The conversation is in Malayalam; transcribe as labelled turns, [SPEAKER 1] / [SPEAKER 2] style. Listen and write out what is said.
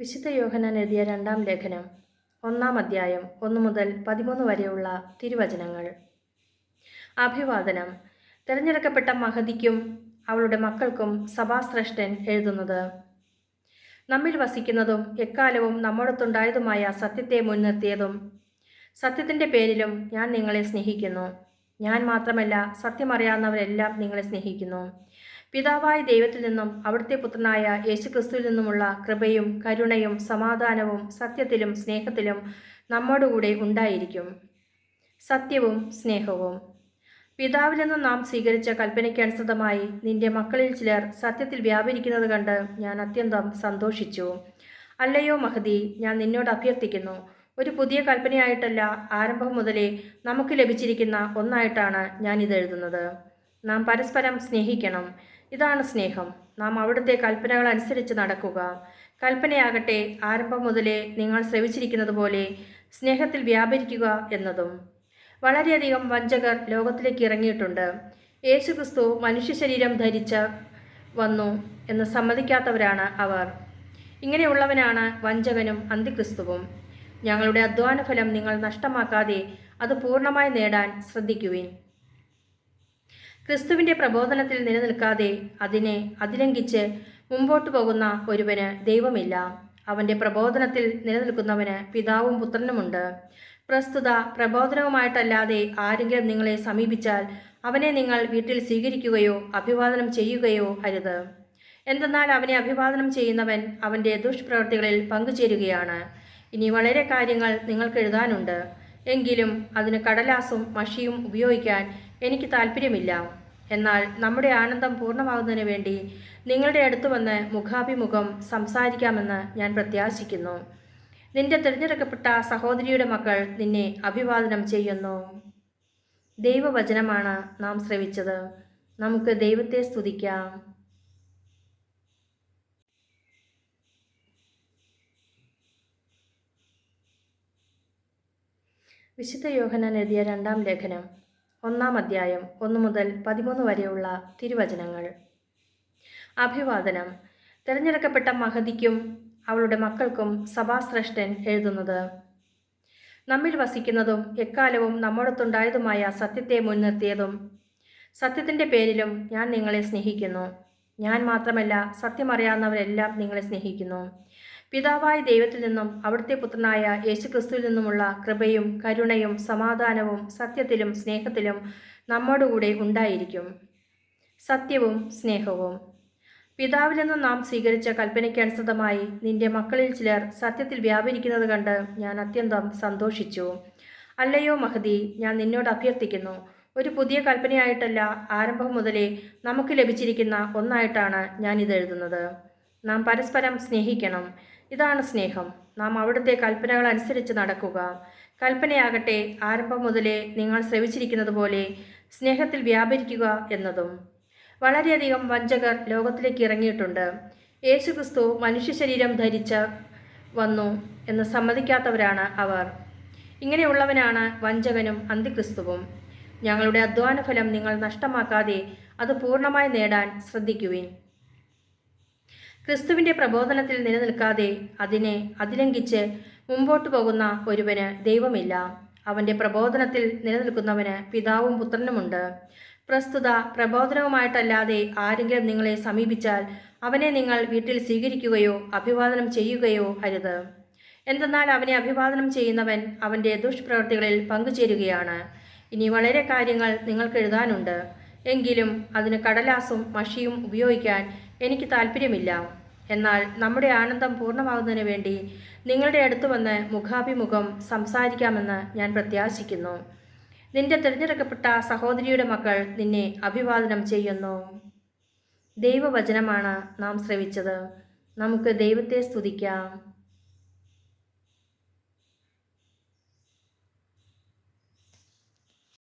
[SPEAKER 1] വിശുദ്ധ യോഹനാൻ എഴുതിയ രണ്ടാം ലേഖനം ഒന്നാം അധ്യായം ഒന്ന് മുതൽ പതിമൂന്ന് വരെയുള്ള തിരുവചനങ്ങൾ. അഭിവാദനം. തിരഞ്ഞെടുക്കപ്പെട്ട മഹതിക്കും അവളുടെ മക്കൾക്കും സഭാശ്രേഷ്ഠൻ എഴുതുന്നത് നമ്മിൽ വസിക്കുന്നതും എക്കാലവും നമ്മോടൊത്തുണ്ടായതുമായ സത്യത്തെ മുൻനിർത്തിയതും സത്യത്തിന്റെ പേരിലും ഞാൻ നിങ്ങളെ സ്നേഹിക്കുന്നു. ഞാൻ മാത്രമല്ല സത്യമറിയാവുന്നവരെല്ലാം നിങ്ങളെ സ്നേഹിക്കുന്നു. പിതാവായ ദൈവത്തിൽ നിന്നും അവിടുത്തെ പുത്രനായ യേശുക്രിസ്തുവിൽ നിന്നുമുള്ള കൃപയും കരുണയും സമാധാനവും സത്യത്തിലും സ്നേഹത്തിലും നമ്മോടുകൂടെ ഉണ്ടായിരിക്കും. സത്യവും സ്നേഹവും. പിതാവിൽ നിന്നും നാം സ്വീകരിച്ച കൽപ്പനയ്ക്കനുസൃതമായി നിന്റെ മക്കളിൽ ചിലർ സത്യത്തിൽ വ്യാപരിക്കുന്നത് കണ്ട് ഞാൻ അത്യന്തം സന്തോഷിച്ചു. അല്ലയോ മഹദി ഞാൻ നിന്നോട് അഭ്യർത്ഥിക്കുന്നു ഒരു പുതിയ കൽപ്പനയായിട്ടല്ല ആരംഭം മുതലേ നമുക്ക് ലഭിച്ചിരിക്കുന്ന ഒന്നായിട്ടാണ് ഞാൻ ഇത് എഴുതുന്നത്. നാം പരസ്പരം സ്നേഹിക്കണം. ഇതാണ് സ്നേഹം. നാം അവിടുത്തെ കൽപ്പനകൾ അനുസരിച്ച് നടക്കുക. കൽപ്പനയാകട്ടെ ആരംഭം മുതലേ നിങ്ങൾ ശ്രവിച്ചിരിക്കുന്നത് പോലെ സ്നേഹത്തിൽ വ്യാപരിക്കുക എന്നതും. വളരെയധികം വഞ്ചകർ ലോകത്തിലേക്ക് ഇറങ്ങിയിട്ടുണ്ട്. യേശുക്രിസ്തു മനുഷ്യ ശരീരം ധരിച്ച വന്നു എന്ന് സമ്മതിക്കാത്തവരാണ് അവർ. ഇങ്ങനെയുള്ളവനാണ് വഞ്ചകനും അന്തിക്രിസ്തുവും. ഞങ്ങളുടെ അധ്വാനഫലം നിങ്ങൾ നഷ്ടമാക്കാതെ അത് പൂർണമായി നേടാൻ ശ്രദ്ധിക്കുവിൻ. ക്രിസ്തുവിന്റെ പ്രബോധനത്തിൽ നിലനിൽക്കാതെ അതിനെ അതിലംഘിച്ച് മുമ്പോട്ട് പോകുന്ന ഒരുവന് ദൈവമില്ല. അവന്റെ പ്രബോധനത്തിൽ നിലനിൽക്കുന്നവന് പിതാവും പുത്രനുമുണ്ട്. പ്രസ്തുത പ്രബോധനവുമായിട്ടല്ലാതെ ആരെങ്കിലും നിങ്ങളെ സമീപിച്ചാൽ അവനെ നിങ്ങൾ വീട്ടിൽ സ്വീകരിക്കുകയോ അഭിവാദനം ചെയ്യുകയോ അരുത്. എന്തെന്നാൽ അവനെ അഭിവാദനം ചെയ്യുന്നവൻ അവന്റെ ദുഷ്പ്രവർത്തികളിൽ പങ്കുചേരുകയാണ്. ഇനി വളരെ കാര്യങ്ങൾ നിങ്ങൾക്ക് എഴുതാനുണ്ട്. എങ്കിലും അതിന് കടലാസും മഷിയും ഉപയോഗിക്കാൻ എനിക്ക് താല്പര്യമില്ല എന്നാൽ നമ്മുടെ ആനന്ദം പൂർണമാകുന്നതിന് വേണ്ടി നിങ്ങളുടെ അടുത്ത് വന്ന് മുഖാഭിമുഖം സംസാരിക്കാമെന്ന് ഞാൻ പ്രത്യാശിക്കുന്നു. നിന്റെ തിരഞ്ഞെടുക്കപ്പെട്ട സഹോദരിയുടെ മക്കൾ നിന്നെ അഭിവാദനം ചെയ്യുന്നു. ദൈവവചനമാണ് നാം ശ്രവിച്ചത്. നമുക്ക് ദൈവത്തെ സ്തുതിക്കാം. വിശുദ്ധ യോഹനാൻ എഴുതിയ രണ്ടാം ലേഖനം ഒന്നാം അധ്യായം ഒന്ന് മുതൽ പതിമൂന്ന് വരെയുള്ള തിരുവചനങ്ങൾ. അഭിവാദനം. തിരഞ്ഞെടുക്കപ്പെട്ട മഹതിക്കും അവളുടെ മക്കൾക്കും സഭാശ്രേഷ്ഠൻ എഴുതുന്നത്. നമ്മിൽ വസിക്കുന്നതും എക്കാലവും നമ്മോടൊത്തുണ്ടായതുമായ സത്യത്തെ മുൻനിർത്തിയതും സത്യത്തിന്റെ പേരിലും ഞാൻ നിങ്ങളെ സ്നേഹിക്കുന്നു. ഞാൻ മാത്രമല്ല സത്യമറിയാവുന്നവരെല്ലാം നിങ്ങളെ സ്നേഹിക്കുന്നു. പിതാവായ ദൈവത്തിൽ നിന്നും അവിടുത്തെ പുത്രനായ യേശുക്രിസ്തുവിൽ നിന്നുമുള്ള കൃപയും കരുണയും സമാധാനവും സത്യത്തിലും സ്നേഹത്തിലും നമ്മോടുകൂടെ ഉണ്ടായിരിക്കും. സത്യവും സ്നേഹവും. പിതാവിൽ നിന്നും നാം സ്വീകരിച്ച കൽപ്പനയ്ക്കനുസൃതമായി നിന്റെ മക്കളിൽ ചിലർ സത്യത്തിൽ വ്യാപരിക്കുന്നത് കണ്ട് ഞാൻ അത്യന്തം സന്തോഷിച്ചു. അല്ലയോ മഹതി ഞാൻ നിന്നോട് അഭ്യർത്ഥിക്കുന്നു ഒരു പുതിയ കൽപ്പനയായിട്ടല്ല ആരംഭം മുതലേ നമുക്ക് ലഭിച്ചിരിക്കുന്ന ഒന്നായിട്ടാണ് ഞാൻ ഇത് എഴുതുന്നത്. നാം പരസ്പരം സ്നേഹിക്കണം. ഇതാണ് സ്നേഹം. നാം അവിടുത്തെ കൽപ്പനകൾ അനുസരിച്ച് നടക്കുക. കൽപ്പനയാകട്ടെ ആരംഭം മുതലേ നിങ്ങൾ ശ്രവിച്ചിരിക്കുന്നത് പോലെ സ്നേഹത്തിൽ വ്യാപരിക്കുക എന്നതും. വളരെയധികം വഞ്ചകർ ലോകത്തിലേക്ക് ഇറങ്ങിയിട്ടുണ്ട്. യേശുക്രിസ്തു മനുഷ്യ ശരീരം ധരിച്ച് വന്നു എന്ന് സമ്മതിക്കാത്തവരാണ് അവർ. ഇങ്ങനെയുള്ളവനാണ് വഞ്ചകനും അന്തിക്രിസ്തുവും. ഞങ്ങളുടെ അധ്വാനഫലം നിങ്ങൾ നഷ്ടമാക്കാതെ അത് പൂർണമായി നേടാൻ ശ്രദ്ധിക്കുവിൻ. ക്രിസ്തുവിന്റെ പ്രബോധനത്തിൽ നിലനിൽക്കാതെ അതിനെ അതിലംഘിച്ച് മുമ്പോട്ട് പോകുന്ന ഒരുവന് ദൈവമില്ല. അവന്റെ പ്രബോധനത്തിൽ നിലനിൽക്കുന്നവന് പിതാവും പുത്രനുമുണ്ട്. പ്രസ്തുത പ്രബോധനവുമായിട്ടല്ലാതെ ആരെങ്കിലും നിങ്ങളെ സമീപിച്ചാൽ അവനെ നിങ്ങൾ വീട്ടിൽ സ്വീകരിക്കുകയോ അഭിവാദനം ചെയ്യുകയോ അരുത്. എന്തെന്നാൽ അവനെ അഭിവാദനം ചെയ്യുന്നവൻ അവന്റെ ദുഷ്പ്രവർത്തികളിൽ പങ്കുചേരുകയാണ്. ഇനി വളരെ കാര്യങ്ങൾ നിങ്ങൾക്ക് എഴുതാനുണ്ട്. എങ്കിലും അതിന് കടലാസും മഷിയും ഉപയോഗിക്കാൻ എനിക്ക് താല്പര്യമില്ല എന്നാൽ നമ്മുടെ ആനന്ദം പൂർണമാകുന്നതിന് വേണ്ടി നിങ്ങളുടെ അടുത്ത് വന്ന് മുഖാഭിമുഖം സംസാരിക്കാമെന്ന് ഞാൻ പ്രത്യാശിക്കുന്നു. നിന്റെ തിരഞ്ഞെടുക്കപ്പെട്ട സഹോദരിയുടെ മക്കൾ നിന്നെ അഭിവാദനം ചെയ്യുന്നു. ദൈവവചനമാണ് നാം ശ്രവിച്ചത്. നമുക്ക് ദൈവത്തെ സ്തുതിക്കാം.